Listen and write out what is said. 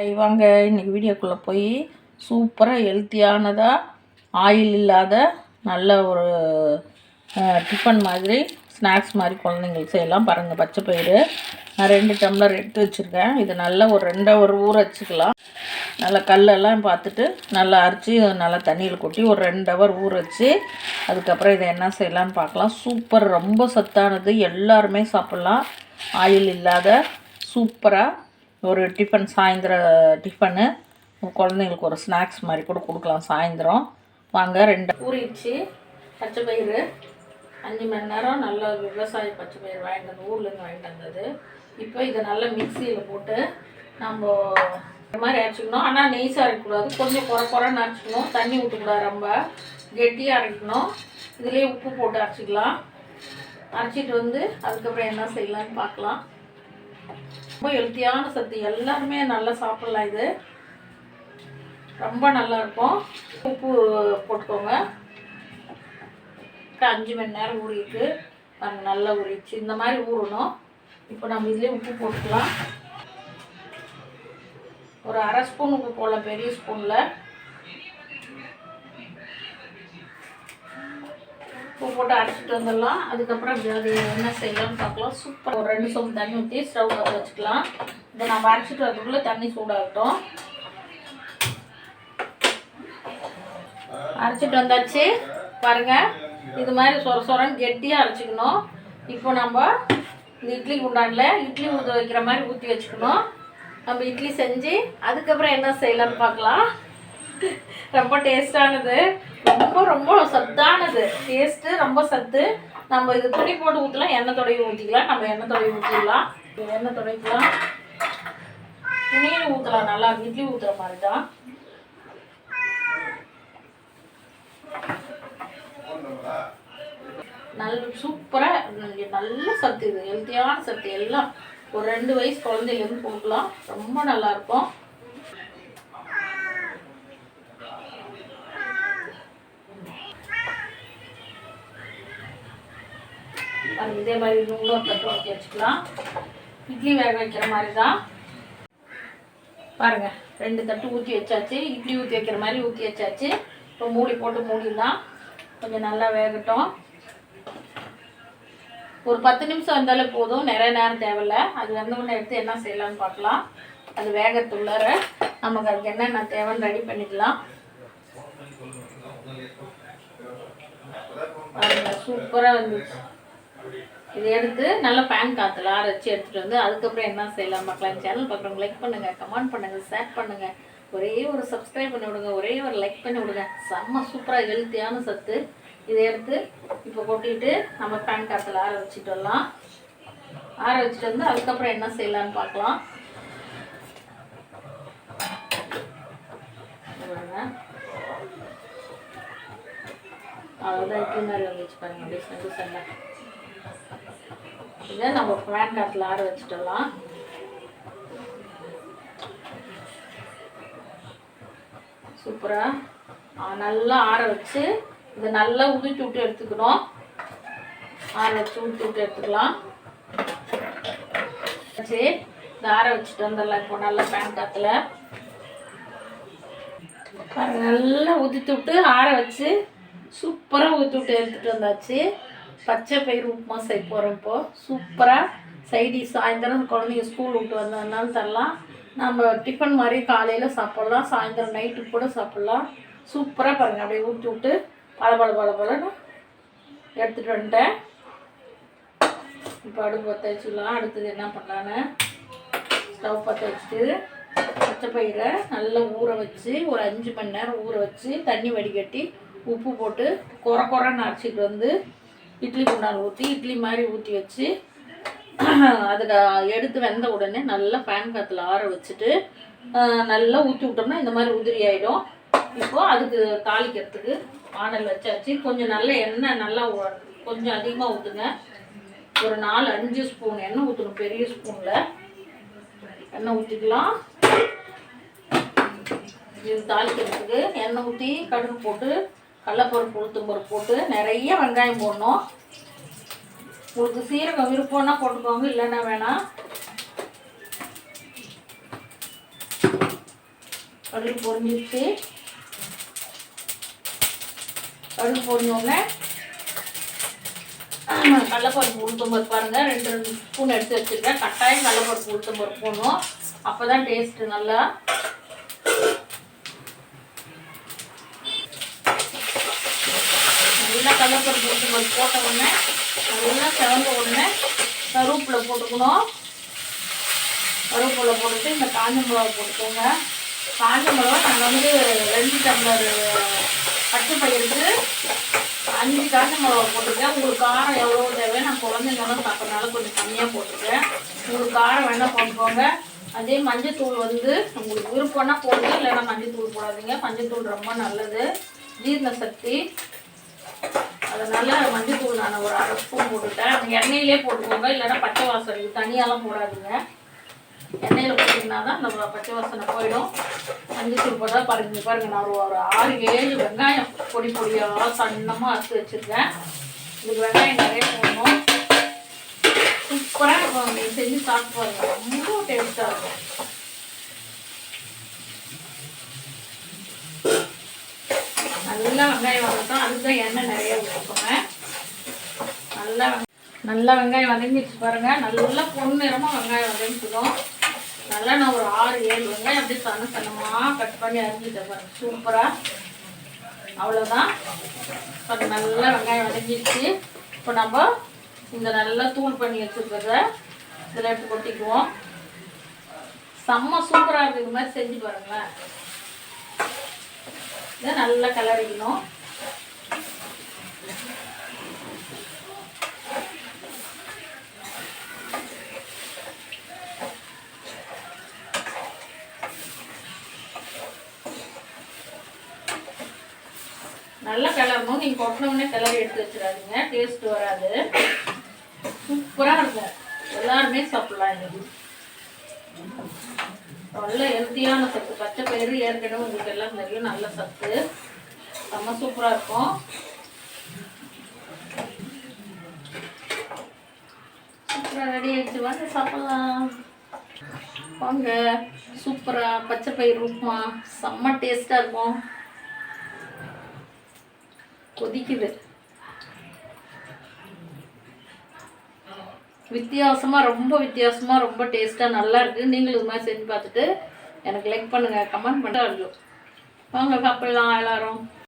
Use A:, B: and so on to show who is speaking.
A: இவங்க வாங்க வீடியோக்குள்ளே போய் சூப்பராக ஹெல்த்தியானதாக ஆயில் இல்லாத நல்ல ஒரு டிஃபன் மாதிரி ஸ்நாக்ஸ் மாதிரி குழந்தைங்களுக்கு செய்யலாம். பாருங்கள் பச்சை பயிறு. நான் ரெண்டு டம்ளர் எடுத்து வச்சுருக்கேன். இது நல்லா ஒரு ரெண்டு ஒரு ஊற வச்சுக்கலாம். நல்லா கல்லெல்லாம் பார்த்துட்டு நல்லா அரைச்சி நல்லா தண்ணியில் கொட்டி ஒரு ரெண்டு ஹவர் ஊற வச்சு அதுக்கப்புறம் இதை என்ன செய்யலாம்னு பார்க்கலாம். சூப்பர் ரொம்ப சத்தானது. எல்லாருமே சாப்பிட்லாம். ஆயில் இல்லாத சூப்பராக ஒரு டிஃபன் சாயந்தர டிஃபனு குழந்தைங்களுக்கு ஒரு ஸ்நாக்ஸ் மாதிரி கூட கொடுக்கலாம் சாயந்தரம். வாங்க ரெண்டு. ஊறிடுச்சு. பச்சை பயிறு. அஞ்சு மணி நேரம் நல்ல விவசாய பச்சை பயிறு வாங்கிட்டு வந்து ஊர்லேருந்து வாங்கிட்டு வந்தது. இப்போ இதை நல்லா மிக்சியில் போட்டு நம்ம இந்த மாதிரி அரைச்சிக்கணும். ஆனால் நெய்ஸாக அரைக்கக்கூடாது கொஞ்சம் குறை குறைன்னு அரைச்சிக்கணும். தண்ணி ஊற்றக்கூடாது ரொம்ப. கெட்டியாக அரைக்கணும். இதுலேயே உப்பு போட்டு அரைச்சிக்கலாம். அரைச்சிட்டு வந்து அதுக்கப்புறம் என்ன செய்யலாம்னு பார்க்கலாம். ரொம்ப ஹெல்த்தியான சத்து. எல்லாருமே நல்லா சாப்பிடலாம் இது. ரொம்ப நல்லா இருக்கும். உப்பு போட்டுக்கோங்க. அஞ்சு மணி நேரம் ஊறிட்டு பாருங்க நல்லா ஊறிடுச்சு. இந்த மாதிரி ஊறணும். இப்போ நம்ம இதுலேயே உப்பு போட்டுக்கலாம். ஒரு அரை ஸ்பூன் உப்பு போடலாம். பெரிய ஸ்பூனில். உப்பு போட்டு அரைச்சிட்டு வந்துடலாம். அதுக்கப்புறம் அது என்ன செய்யலாம்னு பார்க்கலாம். சூப்பர் ஒரு ரெண்டு சொம்பு தண்ணி ஊற்றி ஸ்டவ் பற்ற வச்சுக்கலாம். இதை நம்ம அரைச்சிட்டு வரதுக்குள்ளே தண்ணி சூடாகட்டும். அரைச்சிட்டு வந்தாச்சு. பாருங்கள் இது மாதிரி சொர சொரன்னு கெட்டியாக அரைச்சிக்கணும். இப்போ நம்ம இந்த இட்லி குண்டானில் இட்லி ஊற்ற வைக்கிற மாதிரி ஊற்றி வச்சுக்கணும். நம்ம இட்லி செஞ்சு அதுக்கப்புறம் என்ன செய்யலாம்னு பார்க்கலாம். ரொம்ப டேஸ்டானது. ரொம்ப ரொம்ப சத்தானது. டேஸ்ட்டு ரொம்ப சத்து. நம்ம இது துணி போட்டு ஊற்றலாம் எண்ணெய் தொடங்கி ஊற்றிக்கலாம் நம்ம எண்ணெய் தொடங்கி ஊற்றிக்கலாம் எண்ணெய் தொடங்கிக்கலாம் துணியில் ஊற்றலாம் நல்லா இட்லி ஊற்றுற மாதிரி தான் நல்ல சூப்பராக நல்ல சத்து இது. ஹெல்த்தியான சத்து எல்லாம். ஒரு ரெண்டு வயசு குழந்தையிலேருந்து கொடுக்கலாம். ரொம்ப நல்லா அது இதே மாதிரி ஒரு தட்டு ஊற்றி வச்சுக்கலாம். இட்லி வேக வைக்கிற மாதிரி தான் பாருங்கள் ரெண்டு தட்டு ஊற்றி வச்சாச்சு. இட்லி ஊற்றி வைக்கிற மாதிரி ஊற்றி வச்சாச்சு. இப்போ மூடி போட்டு மூடிடலாம். கொஞ்சம் நல்லா வேகட்டும். ஒரு பத்து நிமிஷம் வந்தாலே போதும். நிறைய நேரம் தேவையில்ல. அது வந்தவொடனே உடனே எடுத்து என்ன செய்யலாம்னு பார்க்கலாம். அது வேகத்துள்ளார நமக்கு அதுக்கு என்னென்ன தேவைன்னு ரெடி பண்ணிக்கலாம். சூப்பராக வந்துச்சு. இதை எடுத்து நல்லா பேன் காற்றுல ஆற வச்சு எடுத்துகிட்டு வந்து அதுக்கப்புறம் என்ன செய்யலாம் பார்க்கலாம். சேனல் பார்க்குறவங்க லைக் பண்ணுங்கள் கமெண்ட் பண்ணுங்கள் ஷேர் பண்ணுங்கள் ஒரே ஒரு சப்ஸ்கிரைப் பண்ணி விடுங்க ஒரே ஒரு லைக் பண்ணி விடுங்க. செம்ம சூப்பராக ஹெல்த்தியான சத்து. இதை எடுத்து இப்போ கொட்டிட்டு நம்ம பேன் காற்றுல ஆற வச்சுட்டு வரலாம். ஆற வச்சுட்டு வந்து அதுக்கப்புறம் என்ன செய்யலாம்னு பார்க்கலாம். அவ்வளோதான் இட்லி மாதிரி வந்துச்சு பாருங்க அப்படியே செஞ்சு செல்ல இதை நம்ம ஃபேன் காட்டில் ஆற வச்சுட்டலாம் சூப்பராக நல்லா ஆற வச்சு இதை நல்லா உதிச்சு விட்டு எடுத்துக்கணும். ஆற வச்சு உதுட்டி விட்டு எடுத்துக்கலாம். வச்சு இதை ஆற வச்சுட்டு வந்துடலாம் இப்போ நல்லா ஃபேன் காற்றுல நல்லா உதித்து விட்டு ஆற வச்சு சூப்பராக ஊற்றி விட்டு எடுத்துகிட்டு வந்தாச்சு. பச்சை பயிர் உப்புமா செய்ய போகிறோம் சூப்பராக சைடி சாயந்தரம் குழந்தைங்க ஸ்கூல் விட்டு வந்ததுனால தரலாம். நம்ம டிஃபன் மாதிரி காலையில் சாப்பிட்லாம். சாயந்தரம் நைட்டுக்கு கூட சாப்பிட்லாம். சூப்பராக பாருங்கள் அப்படியே ஊற்றி விட்டு பல பல பல பலன்னு எடுத்துகிட்டு வந்துட்டேன். இப்போ அடுப்பு பற்ற வச்சுக்கலாம் அடுத்தது என்ன பண்ணலான்னு ஸ்டவ் பற்ற வச்சுட்டு பச்சை பயிரை நல்லா ஊற வச்சு ஒரு அஞ்சு மணி நேரம் ஊற வச்சு தண்ணி வடிகட்டி உப்பு போட்டு குறை குறைன்னு அரைச்சிட்டு வந்து இட்லி குண்டால் ஊற்றி இட்லி மாதிரி ஊற்றி வச்சு அதுக்கு எடுத்து வெந்த உடனே நல்லா ஃபேன் காற்றுல ஆற வச்சுட்டு நல்லா ஊற்றி விட்டோம்னா இந்த மாதிரி உதிரி ஆகிடும் இப்போது அதுக்கு தாளிக்கிறதுக்கு வானல் வச்சாச்சு. கொஞ்சம் நல்ல எண்ணெய் நல்லா கொஞ்சம் அதிகமாக ஊற்றுங்க ஒரு நாலு அஞ்சு ஸ்பூன் எண்ணெய் ஊற்றணும் பெரிய ஸ்பூனில் எண்ணெய் ஊற்றிக்கலாம் இது தாளிக்கிறதுக்கு எண்ணெய் ஊற்றி கடுகு போட்டு கடலப்பருப்பு உளுத்தம்பருப்பு போட்டு நிறைய வெங்காயம் போடணும். உங்களுக்கு சீரகம் விருப்பம்னா போட்டுக்கோங்க இல்லைன்னா வேணாம். கடுகு பொரிஞ்சிச்சு கடுகு பொரிஞ்சோடனே கடலப்பருப்பு உளுத்தம் பருப்பு பாருங்கள் ரெண்டு ரெண்டு ஸ்பூன் எடுத்து வச்சுருக்கேன். கட்டாயம் கடலப்பருப்பு உளுத்தம் பருப்பு போடணும். அப்போ தான் டேஸ்ட்டு நல்லா உங்களுக்கு போட்ட உடனே நல்லா சிவந்த உடனே கருவேப்பிலை போட்டுக்கணும். கருவேப்பிலை போட்டுட்டு இந்த காஞ்ச மிளகா போட்டுக்கோங்க. காஞ்ச மிளகா நாங்கள் வந்து ரெண்டு டம்ளர் பட்டு பயிருக்கு அஞ்சு காஞ்ச மிளகா போட்டிருக்கேன். உங்களுக்கு காரம் எவ்வளோ தேவை நான் குழந்தைங்களும் சாப்பிட்றதுனால கொஞ்சம் கம்மியாக போட்டிருக்கேன். உங்களுக்கு காரம் வேணால் போட்டுக்கோங்க. அதே மஞ்சத்தூள் வந்து உங்களுக்கு விருப்பம்னா போடுங்க. இல்லைன்னா மஞ்சத்தூள் போடாதீங்க. மஞ்சத்தூள் ரொம்ப நல்லது. ஜீரண சக்தி. அதனால் மஞ்சத்தூள் நான் ஒரு அரை ஸ்பூன் போட்டுட்டேன். எண்ணெயிலே போட்டுக்கோங்க. இல்லைன்னா பச்சை வாசனை தனியாலாம் போடாதீங்க. எண்ணெயில் போட்டிங்கன்னா தான் நம்ம பச்சை வாசனை போயிடும். மஞ்சத்தூள் போட்டால் பாருங்க பாருங்க நான் ஒரு ஆறு ஏழு வெங்காயம் பொடி பொடியாக சன்னமாக அரைச்சி வச்சுருக்கேன். இதுக்கு வெங்காயம் நிறைய போடணும். சூப்பராக இருக்கும். செஞ்சு சாப்பிட்டு பாருங்க. ரொம்ப டேஸ்ட்டாக இருக்கும். நல்லா வெங்காயம் வதக்கும். அதுக்கு தான் எண்ணெய் நிறைய ஊற்றுக்கோங்க. நல்லா நல்லா வெங்காயம் வதங்கிடுச்சு பாருங்க. நல்லா பொன்னிறமாக வெங்காயம் வதங்கிக்கணும் நல்லா நான் ஒரு ஆறு ஏழு வெங்காயம் அப்படியே சன சன்னமாக கட் பண்ணி அரிஞ்சிட்டேன் பாருங்க. சூப்பராக அவ்வளோதான் பட் நல்லா வெங்காயம் வதங்கிடுச்சு. இப்போ நம்ம இந்த நல்லா தூள் பண்ணி வச்சுருக்கிறத இதில் எடுத்து கொட்டிக்குவோம். செம்ம சூப்பராக இருக்குது மாதிரி செஞ்சு பாருங்களேன். இதை நல்லா கலரிக்கணும் நல்லா கிளறணும். நீங்கள் கொட்டினவுடனே கிளறி எடுத்து வச்சிடாதீங்க. டேஸ்ட் வராது. சூப்பராக இருக்கும். எல்லாருமே சாப்பிடலாம் இன்னைக்கு நல்ல ஹெல்த்தியான சத்து பச்சை பயிறு ஏற்கனவே உங்களுக்கு எல்லாம் தெரியும் நல்ல சத்து. செம்ம சூப்பராக இருக்கும். சூப்பராக ரெடி ஆகிடுச்சு வாங்க சாப்பிடலாம். வாங்க. சூப்பராக பச்சை பயிர் உப்புமா. செம்ம டேஸ்ட்டாக இருக்கும். கொதிக்குது. வித்தியாசமாக ரொம்ப வித்தியாசமாக ரொம்ப டேஸ்ட்டாக நல்லா இருக்குது நீங்களும் இது மாதிரி செஞ்சு பார்த்துட்டு எனக்கு லைக் பண்ணுங்கள் கமெண்ட் பண்ணிட்டு வாங்க சாப்பிட்லாம் எல்லாரும்.